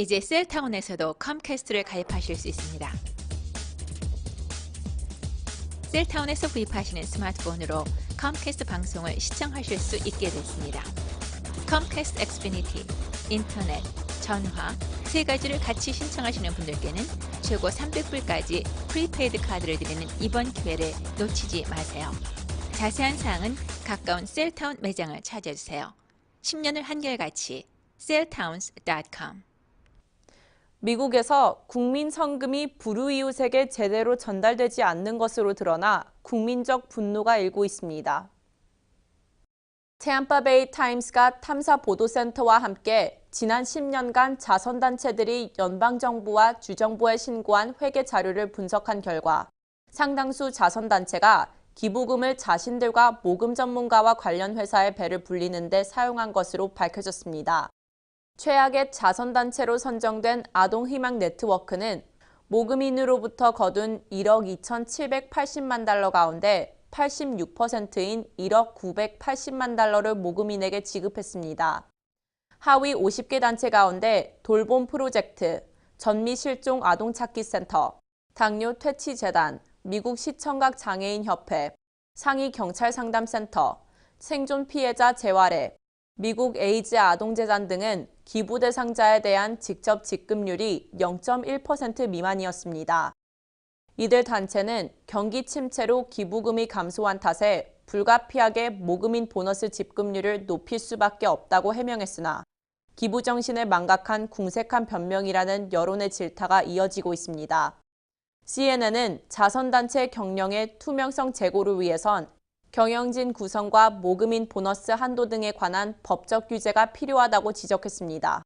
이제 셀타운에서도 컴캐스트를 가입하실 수 있습니다. 셀타운에서 구입하시는 스마트폰으로 컴캐스트 방송을 시청하실 수 있게 됐습니다. 컴캐스트 엑스피니티, 인터넷, 전화 세 가지를 같이 신청하시는 분들께는 최고 300불까지 프리페이드 카드를 드리는 이번 기회를 놓치지 마세요. 자세한 사항은 가까운 셀타운 매장을 찾아주세요. 10년을 한결같이 celltowns.com 미국에서 국민 성금이 불우이웃에게 제대로 전달되지 않는 것으로 드러나 국민적 분노가 일고 있습니다. 태암파베이 타임스가 탐사 보도센터와 함께 지난 10년간 자선단체들이 연방정부와 주정부에 신고한 회계 자료를 분석한 결과 상당수 자선단체가 기부금을 자신들과 모금 전문가와 관련 회사의 배를 불리는 데 사용한 것으로 밝혀졌습니다. 최악의 자선단체로 선정된 아동희망 네트워크는 모금인으로부터 거둔 1억 2,780만 달러 가운데 86%인 1억 980만 달러를 모금인에게 지급했습니다. 하위 50개 단체 가운데 돌봄 프로젝트, 전미 실종 아동 찾기 센터, 당뇨 퇴치 재단, 미국 시청각 장애인 협회, 상위 경찰 상담 센터, 생존 피해자 재활애, 미국 에이즈 아동재단 등은 기부 대상자에 대한 직접 지급률이 0.1% 미만이었습니다. 이들 단체는 경기 침체로 기부금이 감소한 탓에 불가피하게 모금인 보너스 지급률을 높일 수밖에 없다고 해명했으나 기부 정신을 망각한 궁색한 변명이라는 여론의 질타가 이어지고 있습니다. CNN은 자선단체 경영의 투명성 제고를 위해선 경영진 구성과 모금인 보너스 한도 등에 관한 법적 규제가 필요하다고 지적했습니다.